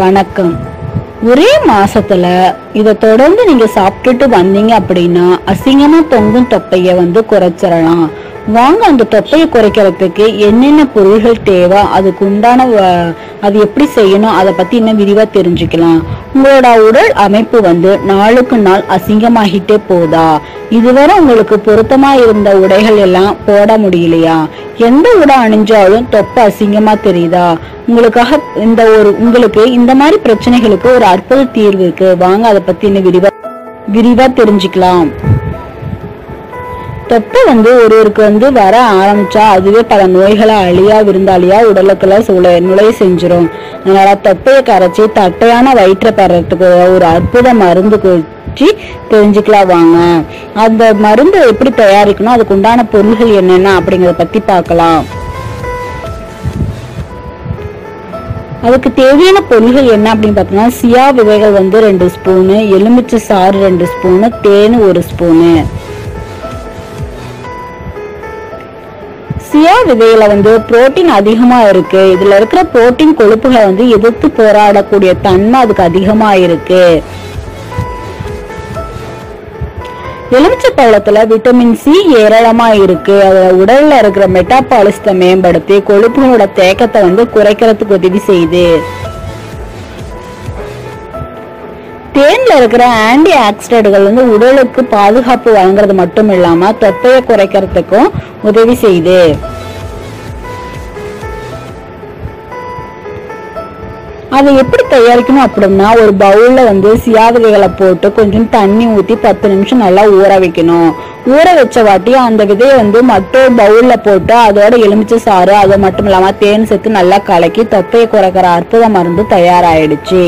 வணக்கம். ஒரே மாசத்துல இத தொடர்ந்து நீங்க சாப்பிட்டுட்டு வந்தீங்க அப்படின்னா அசிங்கமா தொங்கும் தொப்பைய வந்து குறைச்சிடலாம். வாங்க அந்த தொப்பையை குறைக்கிறதுக்கு என்னென்ன பொருள்கள் தேவை அதுக்கு உண்டான அது எப்படி செய்யணும் அதை பத்தி இன்னும் விரிவா தெரிஞ்சுக்கலாம். உங்களோட உடல் அமைப்பு வந்து நாளுக்கு நாள் அசிங்கமாகிட்டே போதா? இதுவரை உங்களுக்கு பொருத்தமா இருந்த உடைகள் எல்லாம் போட முடியலையா? எந்த உடை அணிஞ்சாலும் தொப்பை அசிங்கமா தெரியுதா? உங்களுக்காக இந்த ஒரு உங்களுக்கு இந்த மாதிரி பிரச்சனைகளுக்கு ஒரு அற்புத தீர்வு இருக்கு. வாங்க அதை பத்தி இன்னும் விரிவா விரிவா தெரிஞ்சுக்கலாம். தொப்பை வந்து ஒருவருக்கு வந்து வர ஆரம்பிச்சா அதுவே பல நோய்களை அழியா விருந்தாளியா உடலுக்குள்ள சுழ நுழைய செஞ்சிடும் அதனால தொப்பையை கரைச்சி தட்டையான வயிற்றை பெறத்துக்கு ஒரு அற்புத மருந்து குறிச்சி தெரிஞ்சுக்கலாம் வாங்க. அந்த மருந்து எப்படி தயாரிக்கணும் அதுக்கு உண்டான பொருள்கள் என்னென்ன அப்படிங்கறத பத்தி பார்க்கலாம். அதுக்கு தேவையான பொருள்கள் என்ன அப்படின்னு பார்த்தோம்னா சியா விதைகள் வந்து ரெண்டு ஸ்பூனு எலுமிச்சை சாறு ரெண்டு ஸ்பூனு தேன் ஒரு ஸ்பூனு சியா விதையில வந்து புரோட்டீன் அதிகமா இருக்கு. இதுல இருக்கிற புரோட்டீன் கொழுப்புகளை வந்து எதிர்த்து போராடக்கூடிய தன்மை அதுக்கு அதிகமா இருக்கு. எலுமிச்சை பழத்துல விட்டமின் சி ஏராளமா இருக்கு. அது உடல்ல இருக்கிற மெட்டாபாலிசத்தை மேம்படுத்தி கொழுப்புகளோட தேக்கத்தை வந்து குறைக்கிறதுக்கு உதவி செய்யுது. தேன்ல இருக்கிற ஆன்டி ஆக்சிடென்ட்கள் வந்து உடலுக்கு பாதுகாப்பு வழங்குறது மட்டும் இல்லாம தொப்பையை குறைக்கிறதுக்கும் உதவி செய்யுது. அதை எப்படி தயாரிக்கணும் அப்படின்னா ஒரு பவுல்ல வந்து சியாவிதைகளை போட்டு கொஞ்சம் தண்ணி ஊத்தி பத்து நிமிஷம் நல்லா ஊற வைக்கணும். ஊற வச்ச வாட்டி அந்த விதையை வந்து மற்றொரு பவுல்ல போட்டு அதோட எலுமிச்சை சாறு அது மட்டும் இல்லாம தேன் சேர்த்து நல்லா கலக்கி தொப்பையை குறைக்கிற அற்புத மருந்து தயாராயிடுச்சு.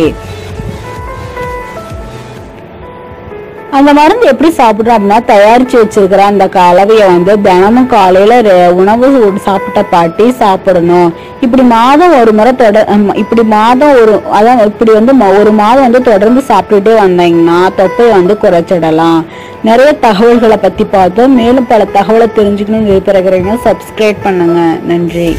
அந்த மருந்து எப்படி சாப்பிட்றோம் அப்படின்னா தயாரிச்சு வச்சிருக்கிற அந்த கலவையை வந்து தினமும் காலையில உணவு சாப்பிட்ட பாட்டி சாப்பிடணும். இப்படி மாதம் ஒரு முறை தொட இப்படி மாதம் ஒரு அதான் இப்படி வந்து ஒரு மாதம் வந்து தொடர்ந்து சாப்பிட்டுட்டே வந்தீங்கன்னா தொப்பையை வந்து குறைச்சிடலாம். நிறைய தகவல்களை பத்தி பார்த்தோம். மேலும் பல தகவலை தெரிஞ்சுக்கணும்னு விருப்பப்படுறீங்க சப்ஸ்கிரைப் பண்ணுங்க. நன்றி.